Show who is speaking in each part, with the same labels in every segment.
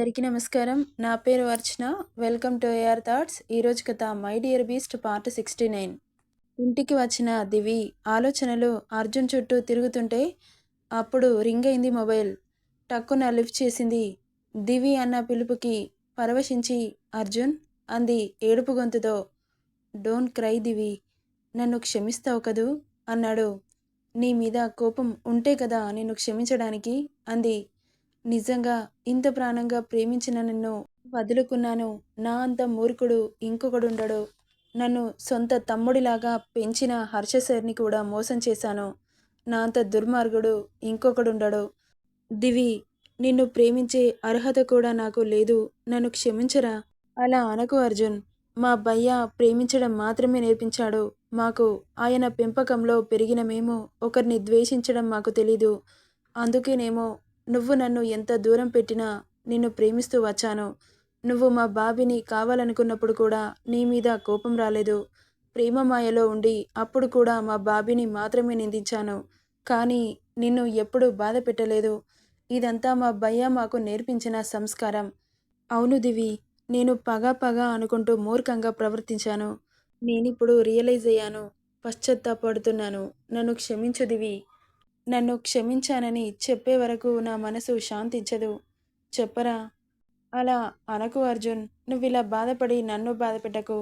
Speaker 1: అందరికీ నమస్కారం. నా పేరు Archana. Welcome to AR thoughts ఈరోజు కథ my dear beast part sixty nine. ఇంటికి వచ్చిన దివి ఆలోచనలు అర్జున్ చుట్టూ తిరుగుతుంటే అప్పుడు రింగ్ అయింది మొబైల్. టక్కున లిఫ్ట్ చేసింది. దివి అన్న పిలుపుకి పరవశించి అర్జున్ అంది ఏడుపు గొంతుతో. Don't cry Divi. నన్ను క్షమిస్తావు కదూ? అన్నాడు. నీ మీద కోపం ఉంటే కదా నిన్ను క్షమించడానికి అంది. నిజంగా ఇంత ప్రాణంగా ప్రేమించిన నిన్ను వదులుకున్నాను. నా అంత మూర్ఖుడు ఇంకొకడుండడు. నన్ను సొంత తమ్ముడిలాగా పెంచిన హర్షసర్ని కూడా మోసం చేశాను. నా అంత దుర్మార్గుడు ఇంకొకడుండడు. దివి నిన్ను ప్రేమించే అర్హత కూడా నాకు లేదు. నన్ను క్షమించరా? అలా అనకు అర్జున్. మా భయ్య ప్రేమించడం మాత్రమే నేర్పించాడు. మాకు ఆయన పెంపకంలో పెరిగిన మేము ఒకరిని ద్వేషించడం మాకు తెలీదు. అందుకేనేమో నువ్వు నన్ను ఎంత దూరం పెట్టినా నిన్ను ప్రేమిస్తూ వచ్చాను. నువ్వు మా బాబిని కావాలనుకున్నప్పుడు కూడా నీ మీద కోపం రాలేదు. ప్రేమ మాయలో ఉండి అప్పుడు కూడా మా బాబిని మాత్రమే నిందించాను. కానీ నిన్ను ఎప్పుడూ బాధ పెట్టలేదు. ఇదంతా మా భయ్య మాకు నేర్పించిన సంస్కారం. అవును దివి నేను పగ పగ అనుకుంటూ మూర్ఖంగా ప్రవర్తించాను. నేనిప్పుడు రియలైజ్ అయ్యాను. పశ్చత్తాపడుతున్నాను. నన్ను క్షమించు దివి. నన్ను క్షమించానని చెప్పే వరకు నా మనసు శాంతించదు. చెప్పరా? అలా అనకు అర్జున్. నువ్వు ఇలా బాధపడి నన్ను బాధపెట్టకు.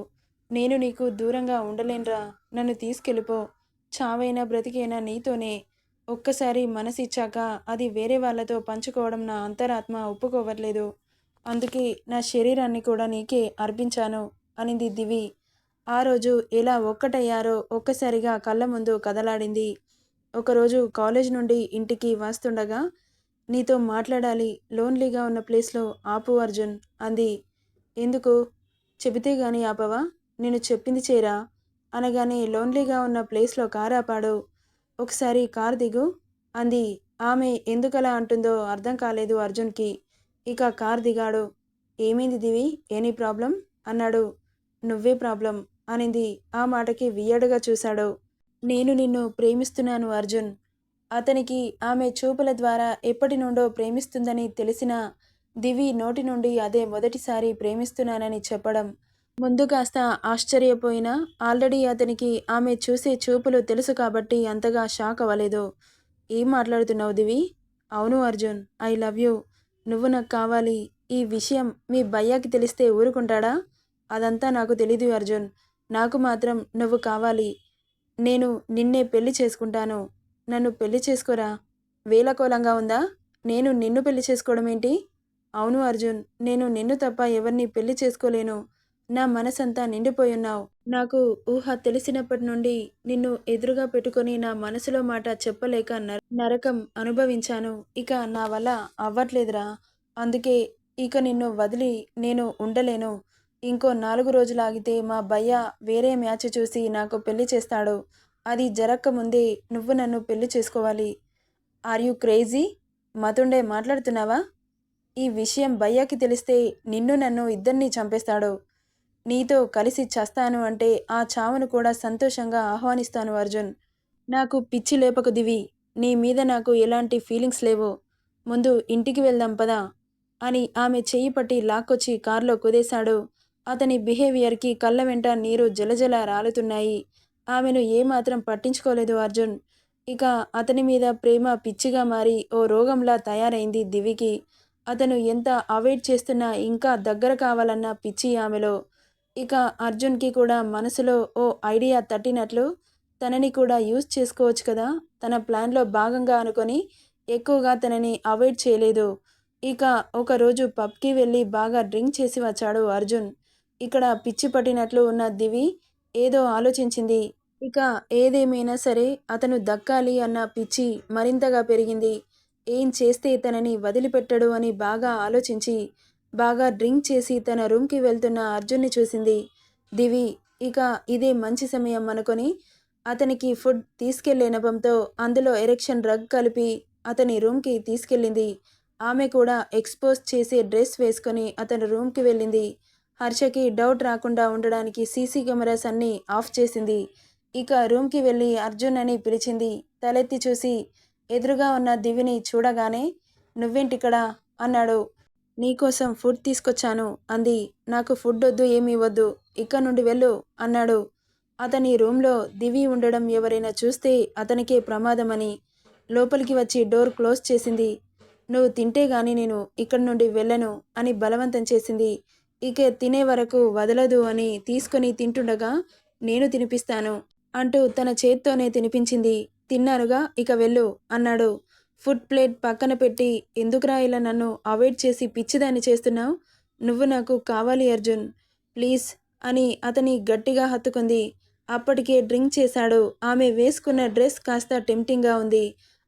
Speaker 1: నేను నీకు దూరంగా ఉండలేనురా. నన్ను తీసుకెళ్ళిపో. చావైనా బ్రతికైనా నీతోనే? ఒక్కసారి మనసిచ్చాక అది వేరే వాళ్ళతో పంచుకోవడం నా అంతరాత్మ ఒప్పుకోవట్లేదు. అందుకే నా శరీరాన్ని కూడా నీకే అర్పించాను అనింది దివి. ఆ రోజు ఎలా ఒక్కటయ్యారో ఒక్కసారిగా కళ్ళ ముందు కదలాడింది. ఒకరోజు కాలేజ్ నుండి ఇంటికి వస్తుండగా నీతో మాట్లాడాలి లోన్లీగా ఉన్న ప్లేస్లో ఆపు అర్జున్ అంది. ఎందుకు? చెబితే గాని ఆపవా? నేను చెప్పింది చేరా? అనగానే లోన్లీగా ఉన్న ప్లేస్లో కారు ఆపాడు. ఒకసారి కారు దిగు అంది. ఆమె ఎందుకలా అంటుందో అర్థం కాలేదు అర్జున్కి. ఇక కారు దిగాడు. ఏమైంది దివి? Any problem? అన్నాడు. నువ్వే ప్రాబ్లం అనింది. ఆ మాటకి వియ్యడుగా చూశాడు. నేను నిన్ను ప్రేమిస్తున్నాను అర్జున్. అతనికి ఆమె చూపుల ద్వారా ఎప్పటి నుండో ప్రేమిస్తుందని తెలిసిన దివి నోటి నుండి అదే మొదటిసారి ప్రేమిస్తున్నానని చెప్పడం. ముందు కాస్త ఆశ్చర్యపోయినా ఆల్రెడీ అతనికి ఆమె చూసే చూపులు తెలుసు కాబట్టి అంతగా షాక్ అవ్వలేదు. ఏం మాట్లాడుతున్నావు దివి? అవును అర్జున్. I love you. నువ్వు నాకు కావాలి. ఈ విషయం మీ భయ్యాకి తెలిస్తే ఊరుకుంటాడా? అదంతా నాకు తెలీదు అర్జున్. నాకు మాత్రం నువ్వు కావాలి. నేను నిన్నే పెళ్ళి చేసుకుంటాను. నన్ను పెళ్ళి చేసుకోరా? వేలకోలంగా ఉందా? నేను నిన్ను పెళ్ళి చేసుకోవడం ఏంటి? అవును అర్జున్ నేను నిన్ను తప్ప ఎవరిని పెళ్ళి చేసుకోలేను. నా మనసంతా నిండిపోయి ఉన్నావు. నాకు ఊహ తెలిసినప్పటి నుండి నిన్ను ఎదురుగా పెట్టుకొని నా మనసులో మాట చెప్పలేక నర నరకం అనుభవించాను. ఇక నా వల్ల అవ్వట్లేదురా. అందుకే ఇక నిన్ను వదిలి నేను ఉండలేను. ఇంకో నాలుగు రోజులు ఆగితే మా భయ్య వేరే మ్యాచ్ చూసి నాకు పెళ్ళి చేస్తాడు. అది జరగకముందే నువ్వు నన్ను పెళ్ళి చేసుకోవాలి. Are you crazy? మతుండే మాట్లాడుతున్నావా? ఈ విషయం భయ్యాకి తెలిస్తే నిన్ను నన్ను ఇద్దరిని చంపేస్తాడు. నీతో కలిసి చస్తాను అంటే ఆ చావును కూడా సంతోషంగా ఆహ్వానిస్తాను అర్జున్. నాకు పిచ్చి లేపకు దివి. నీ మీద నాకు ఎలాంటి ఫీలింగ్స్ లేవు. ముందు ఇంటికి వెళ్దాం పదా అని ఆమె చెయ్యి పట్టి లాక్కొచ్చి కారులో కుదేశాడు. అతని బిహేవియర్కి కళ్ళ వెంట నీరు జలజల రాలుతున్నాయి. ఆమెను ఏమాత్రం పట్టించుకోలేదు అర్జున్. ఇక అతని మీద ప్రేమ పిచ్చిగా మారి ఓ రోగంలా తయారైంది దివికి. అతను ఎంత అవాయిడ్ చేస్తున్నా ఇంకా దగ్గర కావాలన్న పిచ్చి ఆమెలో. ఇక అర్జున్కి కూడా మనసులో ఓ ఐడియా తట్టినట్లు తనని కూడా యూజ్ చేసుకోవచ్చు కదా? తన ప్లాన్లో భాగంగా అనుకొని ఎక్కువగా తనని అవాయిడ్ చేయలేదు. ఇక ఒకరోజు పబ్కి వెళ్ళి బాగా డ్రింక్ చేసి వచ్చాడు అర్జున్. ఇక్కడ పిచ్చి పట్టినట్లు ఉన్న దివి ఏదో ఆలోచించింది. ఇక ఏదేమైనా సరే అతను దక్కాలి అన్న పిచ్చి మరింతగా పెరిగింది. ఏం చేస్తే తనని వదిలిపెట్టడు అని బాగా ఆలోచించి బాగా డ్రింక్ చేసి తన రూమ్కి వెళ్తున్న అర్జున్ని చూసింది. దివి ఇక ఇదే మంచి సమయం అనుకొని అతనికి ఫుడ్ తీసుకెళ్ళే నెపంతో అందులో ఎరెక్షన్ డ్రగ్ కలిపి అతని రూమ్కి తీసుకెళ్ళింది. ఆమె కూడా ఎక్స్పోజ్ చేసే డ్రెస్ వేసుకొని అతని రూమ్కి వెళ్ళింది. హర్షకి డౌట్ రాకుండా ఉండడానికి సీసీ కెమెరాస్ అన్నీ ఆఫ్ చేసింది. ఇక రూమ్కి వెళ్ళి అర్జున్ అని పిలిచింది. తలెత్తి చూసి ఎదురుగా ఉన్న దివిని చూడగానే నువ్వేంటిక్కడ? అన్నాడు. నీకోసం ఫుడ్ తీసుకొచ్చాను అంది. నాకు ఫుడ్ వద్దు ఏమీ వద్దు ఇక్కడ నుండి వెళ్ళు అన్నాడు. అతని రూమ్లో దివి ఉండడం ఎవరైనా చూస్తే అతనికే ప్రమాదమని లోపలికి వచ్చి డోర్ క్లోజ్ చేసింది. నువ్వు తింటే గాని నేను ఇక్కడి నుండి వెళ్ళను అని బలవంతం చేసింది. ఇక తినే వరకు వదలదు అని తీసుకొని తింటుండగా నేను తినిపిస్తాను అంటూ తన చేత్తోనే తినిపించింది. తిన్నారుగా ఇక వెళ్ళు అన్నాడు. ఫుడ్ ప్లేట్ పక్కన పెట్టి ఎందుకురా ఇలా నన్ను అవాయిడ్ చేసి పిచ్చిదాన్ని చేస్తున్నావు? నువ్వు నాకు కావాలి అర్జున్ ప్లీజ్ అని అతని గట్టిగా హత్తుకుంది. అప్పటికే డ్రింక్ చేశాడు. ఆమె వేసుకున్న డ్రెస్ కాస్త టెంప్టింగ్గా ఉంది.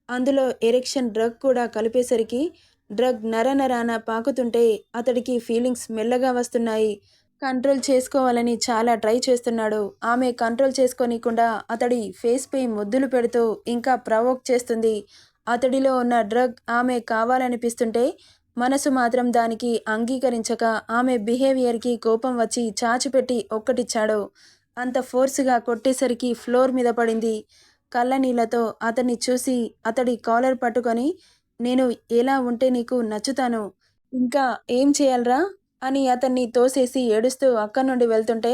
Speaker 1: అందులో ఎరెక్షన్ డ్రగ్ కూడా కలిపేసరికి డ్రగ్ నరనరాన పాకుతుంటే అతడికి ఫీలింగ్స్ మెల్లగా వస్తున్నాయి. కంట్రోల్ చేసుకోవాలని చాలా ట్రై చేస్తున్నాడు. ఆమె కంట్రోల్ చేసుకోనీయకుండా అతడి ఫేస్పై ముద్దులు పెడుతూ ఇంకా ప్రవోక్ చేస్తుంది. అతడిలో ఉన్న డ్రగ్ ఆమె కావాలనిపిస్తుంటే మనసు మాత్రం దానికి అంగీకరించక ఆమె బిహేవియర్కి కోపం వచ్చి చాచిపెట్టి ఒక్కటిచ్చాడు అంత ఫోర్స్గా కొట్టేసరికి ఫ్లోర్ మీద పడింది. కళ్ళ నీళ్ళతో అతన్ని చూసి అతడి కాలర్ పట్టుకొని నేను ఎలా ఉంటే నీకు నచ్చుతాను. ఇంకా ఏం చేయాలరా? అని అతన్ని తోసేసి ఏడుస్తూ అక్కడి నుండి వెళ్తుంటే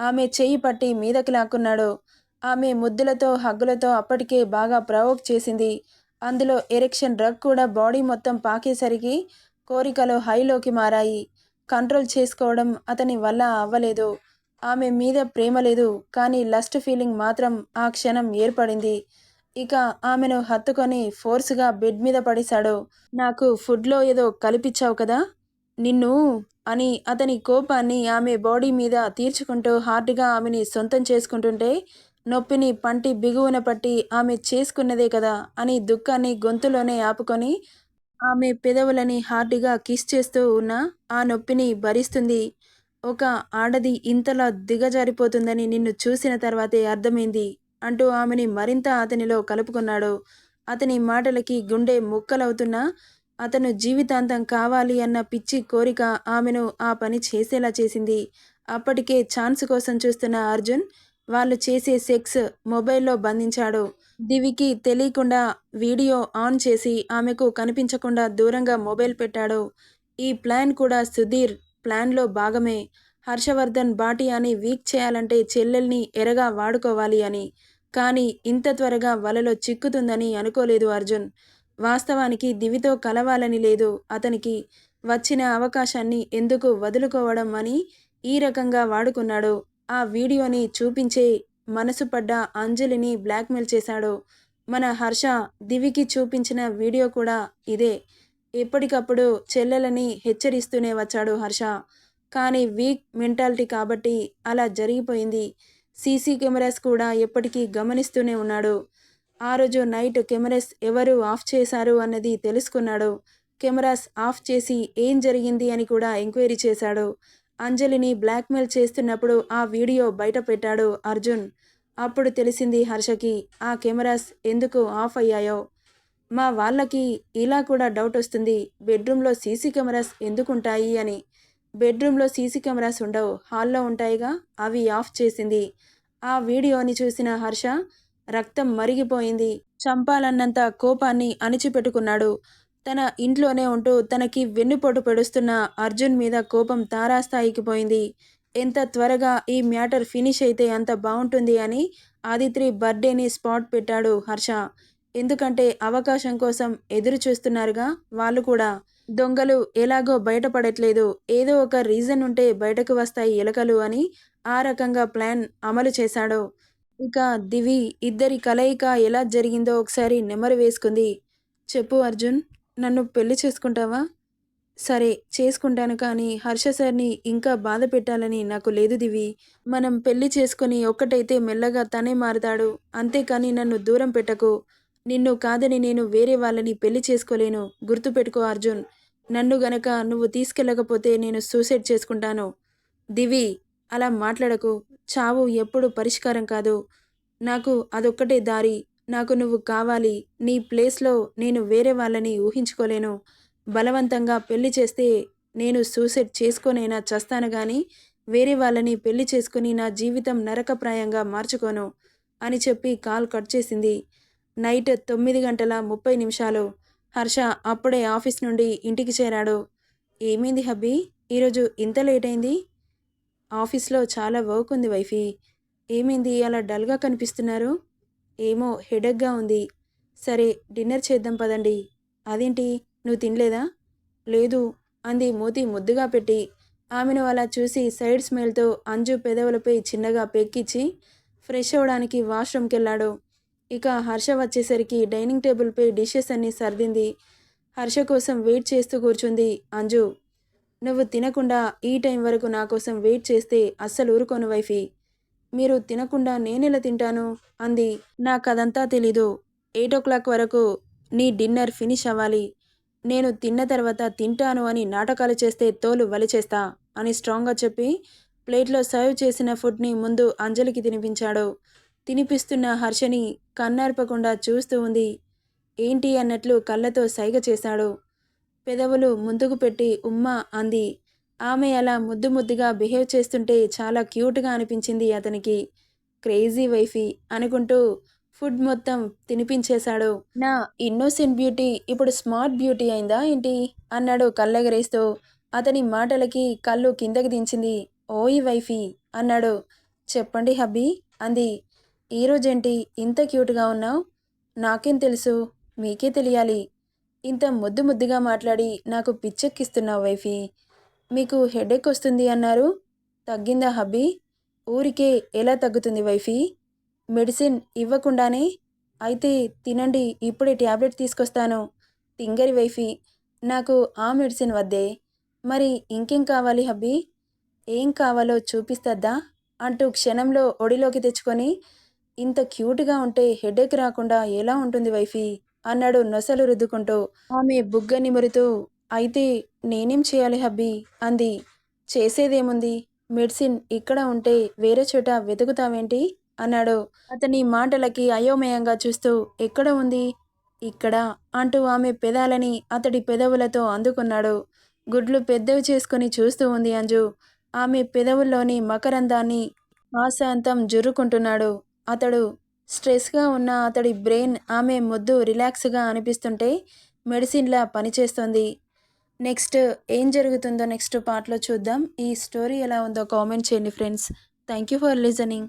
Speaker 1: ఆమె చెయ్యి పట్టి మీదకి లాక్కున్నాడు. ఆమె ముద్దులతో హగ్గులతో అప్పటికే బాగా ప్రవోక్ చేసింది. అందులో ఎరెక్షన్ డ్రగ్ కూడా బాడీ మొత్తం పాకేసరికి కోరికలు హైలోకి మారాయి. కంట్రోల్ చేసుకోవడం అతని వల్ల అవ్వలేదు. ఆమె మీద ప్రేమ లేదు కానీ లస్ట్ ఫీలింగ్ మాత్రం ఆ క్షణం ఏర్పడింది. ఇక ఆమెను హత్తుకొని ఫోర్స్గా బెడ్ మీద పడేశాడు. నాకు ఫుడ్లో ఏదో కలిపిచ్చావు కదా? నిన్ను అని అతని కోపాన్ని ఆమె బాడీ మీద తీర్చుకుంటూ హార్డ్గా ఆమెని సొంతం చేసుకుంటుంటే నొప్పిని పంటి బిగువున పట్టి ఆమె చేసుకున్నదే కదా అని దుఃఖాన్ని గొంతులోనే ఆపుకొని ఆమె పెదవులని హార్డ్గా కిస్ చేస్తూ ఉన్న ఆ నొప్పిని భరిస్తుంది. ఒక ఆడది ఇంతలా దిగజారిపోతుందని నిన్ను చూసిన తర్వాతే అర్థమైంది. అంటూ ఆమెని మరింత అతనిలో కలుపుకున్నాడు. అతని మాటలకి గుండె ముక్కలవుతున్నా అతను జీవితాంతం కావాలి అన్న పిచ్చి కోరిక ఆమెను ఆ పని చేసేలా చేసింది. అప్పటికే ఛాన్స్ కోసం చూస్తున్న అర్జున్ వాళ్ళు చేసే సెక్స్ మొబైల్లో బంధించాడు. దివికి తెలియకుండా వీడియో ఆన్ చేసి ఆమెకు కనిపించకుండా దూరంగా మొబైల్ పెట్టాడు. ఈ ప్లాన్ కూడా సుధీర్ ప్లాన్లో భాగమే. హర్షవర్ధన్ బాటియాని వీక్ చేయాలంటే చెల్లెల్ని ఎరగా వాడుకోవాలి అని. కానీ ఇంత త్వరగా వలలో చిక్కుతుందని అనుకోలేదు అర్జున్. వాస్తవానికి దివితో కలవాలని లేదు. అతనికి వచ్చిన అవకాశాన్ని ఎందుకు వదులుకోవడం అని ఈ రకంగా వాడుకున్నాడు ఆ వీడియోని చూపించే మనసు పడ్డ అంజలిని బ్లాక్మెయిల్ చేశాడు మన హర్ష దివికి చూపించిన వీడియో కూడా ఇదే. ఎప్పటికప్పుడు చెల్లెలని హెచ్చరిస్తూనే వచ్చాడు హర్ష. కానీ వీక్ మెంటాలిటీ కాబట్టి అలా జరిగిపోయింది. సీసీ కెమెరాస్ కూడా ఎప్పటికీ గమనిస్తూనే ఉన్నాడు. ఆ రోజు నైట్ కెమెరాస్ ఎవరు ఆఫ్ చేశారు అన్నది తెలుసుకున్నాడు. కెమెరాస్ ఆఫ్ చేసి ఏం జరిగింది అని కూడా ఎంక్వైరీ చేశాడు. అంజలిని బ్లాక్మెయిల్ చేస్తున్నప్పుడు ఆ వీడియో బయట పెట్టాడు అర్జున్. అప్పుడు తెలిసింది హర్షకి ఆ కెమెరాస్ ఎందుకు ఆఫ్ అయ్యాయో? మా వాళ్ళకి ఇలా కూడా డౌట్ వస్తుంది. బెడ్రూమ్లో సీసీ కెమెరాస్ ఎందుకుంటాయి? అని. బెడ్రూమ్లో సీసీ కెమెరాస్ ఉండవు. హాల్లో ఉంటాయిగా. అవి ఆఫ్ చేసింది. ఆ వీడియోని చూసిన హర్ష రక్తం మరిగిపోయింది. చంపాలన్నంత కోపాన్ని అణిచిపెట్టుకున్నాడు. తన ఇంట్లోనే ఉంటూ తనకి వెన్నుపోటు పెడుస్తున్న అర్జున్ మీద కోపం తారాస్థాయికి పోయింది. ఎంత త్వరగా ఈ మ్యాటర్ ఫినిష్ అయితే అంత బాగుంటుంది అని ఆదిత్రి బర్త్డేని స్పాట్ పెట్టాడు హర్ష. ఎందుకంటే అవకాశం కోసం ఎదురు చూస్తున్నారుగా వాళ్ళు కూడా. దొంగలు ఎలాగో బయటపడట్లేదు. ఏదో ఒక రీజన్ ఉంటే బయటకు వస్తాయి ఎలకలు అని ఆ రకంగా ప్లాన్ అమలు చేశాడు. ఇక దివి ఇద్దరి కలయిక ఎలా జరిగిందో ఒకసారి నెమరు వేసుకుంది. చెప్పు అర్జున్ నన్ను పెళ్ళి చేసుకుంటావా? సరే చేసుకుంటాను కానీ హర్ష సార్ని ఇంకా బాధ పెట్టాలని నాకు లేదు దివి. మనం పెళ్ళి చేసుకుని ఒక్కటైతే మెల్లగా తనే మారుతాడు. అంతేకాని నన్ను దూరం పెట్టకు. నిన్ను కాదని నేను వేరే వాళ్ళని పెళ్ళి చేసుకోలేను. గుర్తుపెట్టుకో అర్జున్. నన్ను గనక నువ్వు తీసుకెళ్ళకపోతే నేను సూసైడ్ చేసుకుంటాను. దివి అలా మాట్లాడకు. చావు ఎప్పుడు పరిష్కారం కాదు. నాకు అదొక్కటే దారి. నాకు నువ్వు కావాలి. నీ ప్లేస్లో నేను వేరే వాళ్ళని ఊహించుకోలేను. బలవంతంగా పెళ్ళి చేస్తే నేను సూసైడ్ చేసుకోనైనా చస్తాను కానీ వేరే వాళ్ళని పెళ్ళి చేసుకుని నా జీవితం నరకప్రాయంగా మార్చుకోను అని చెప్పి కాల్ కట్ చేసింది. నైట్ తొమ్మిది గంటల ముప్పై నిమిషాలు. హర్ష అప్పుడే ఆఫీస్ నుండి ఇంటికి చేరాడు. ఏమైంది హబ్బీ? ఈరోజు ఇంత లేట్ అయింది? ఆఫీస్లో చాలా వర్క్ ఉంది వైఫీ. ఏమైంది? అలా డల్గా కనిపిస్తున్నారు? ఏమో హెడక్గా ఉంది. సరే డిన్నర్ చేద్దాం పదండి. అదేంటి? నువ్వు తినలేదా? లేదు అంది మూతి ముద్దుగా పెట్టి. ఆమెను అలా చూసి సైడ్ స్మెల్తో అంజు పెదవులపై చిన్నగా పెక్కిచ్చి ఫ్రెష్ అవ్వడానికి వాష్రూమ్కి వెళ్ళాడు ఇక హర్ష వచ్చేసరికి డైనింగ్ టేబుల్పై డిషెస్ అన్నీ సర్దింది. హర్ష కోసం వెయిట్ చేస్తూ కూర్చుంది అంజు. నువ్వు తినకుండా ఈ టైం వరకు నా కోసం వెయిట్ చేస్తే అస్సలు ఊరుకోను వైఫీ. మీరు తినకుండా నేనెలా తింటాను? అంది. నాకదంతా తెలీదు. ఎయిట్ ఓ క్లాక్ వరకు నీ డిన్నర్ ఫినిష్ అవ్వాలి. నేను తిన్న తర్వాత తింటాను అని నాటకాలు చేస్తే తోలు వలిచేస్తా అని స్ట్రాంగ్గా చెప్పి ప్లేట్లో సర్వ్ చేసిన ఫుడ్ని ముందు అంజలికి తినిపించాడు. తినిపిస్తున్న హర్షని కన్నార్పకుండా చూస్తూ ఉంది. ఏంటి అన్నట్లు కళ్ళతో సైగ చేశాడు. పెదవులు ముందుకు పెట్టి ఉమ్మ అంది. ఆమె అలా ముద్దు ముద్దుగా బిహేవ్ చేస్తుంటే చాలా క్యూట్గా అనిపించింది అతనికి. క్రేజీ వైఫీ అనుకుంటూ ఫుడ్ మొత్తం తినిపించేశాడు. నా ఇన్నోసెంట్ బ్యూటీ ఇప్పుడు స్మార్ట్ బ్యూటీ అయిందా ఏంటి? అన్నాడు కళ్ళెగరేస్తూ. అతని మాటలకి కళ్ళు కిందకి దించింది. ఓయి వైఫీ అన్నాడు. చెప్పండి హబ్బీ అంది. ఈరోజేంటి ఇంత క్యూట్గా ఉన్నావు? నాకేం తెలుసు? మీకే తెలియాలి. ఇంత ముద్దు ముద్దుగా మాట్లాడి నాకు పిచ్చెక్కిస్తున్నావు వైఫీ. మీకు హెడేక్ వస్తుంది అన్నారు. తగ్గిందా హబ్బీ? ఊరికే ఎలా తగ్గుతుంది వైఫీ? మెడిసిన్ ఇవ్వకుండానే? అయితే తినండి ఇప్పుడే ట్యాబ్లెట్ తీసుకొస్తాను. తింగరి వైఫీ నాకు ఆ మెడిసిన్ వద్దే. మరి ఇంకేం కావాలి హబ్బీ? ఏం కావాలో చూపిస్తద్దా? అంటూ క్షణంలో ఒడిలోకి తెచ్చుకొని ఇంత క్యూట్గా ఉంటే హెడేక్ రాకుండా ఎలా ఉంటుంది వైఫీ? అన్నాడు నొసలు రుద్దుకుంటూ. ఆమె బుగ్గ నిమురుతూ అయితే నేనేం చేయాలి హబ్బీ? అంది. చేసేదేముంది? మెడిసిన్ ఇక్కడ ఉంటే వేరే చోట వెతుకుతావేంటి? అన్నాడు. అతని మాటలకి అయోమయంగా చూస్తూ ఎక్కడ ఉంది? ఇక్కడ అంటూ ఆమె పెదాలని అతడి పెదవులతో అందుకున్నాడు. గుడ్లు పెద్దవి చేసుకుని చూస్తూ ఉంది అంజు. ఆమె పెదవుల్లోని మకరందాన్ని ఆశాంతం జురుకుంటున్నాడు అతడు స్ట్రెస్గా ఉన్న అతడి బ్రెయిన్ ఆమె ముద్దు రిలాక్స్గా అనిపిస్తుంటే మెడిసిన్లా పనిచేస్తుంది నెక్స్ట్ ఏం జరుగుతుందో నెక్స్ట్ పార్ట్లో చూద్దాం. ఈ స్టోరీ ఎలా ఉందో కామెంట్ చేయండి friends. Thank you for listening.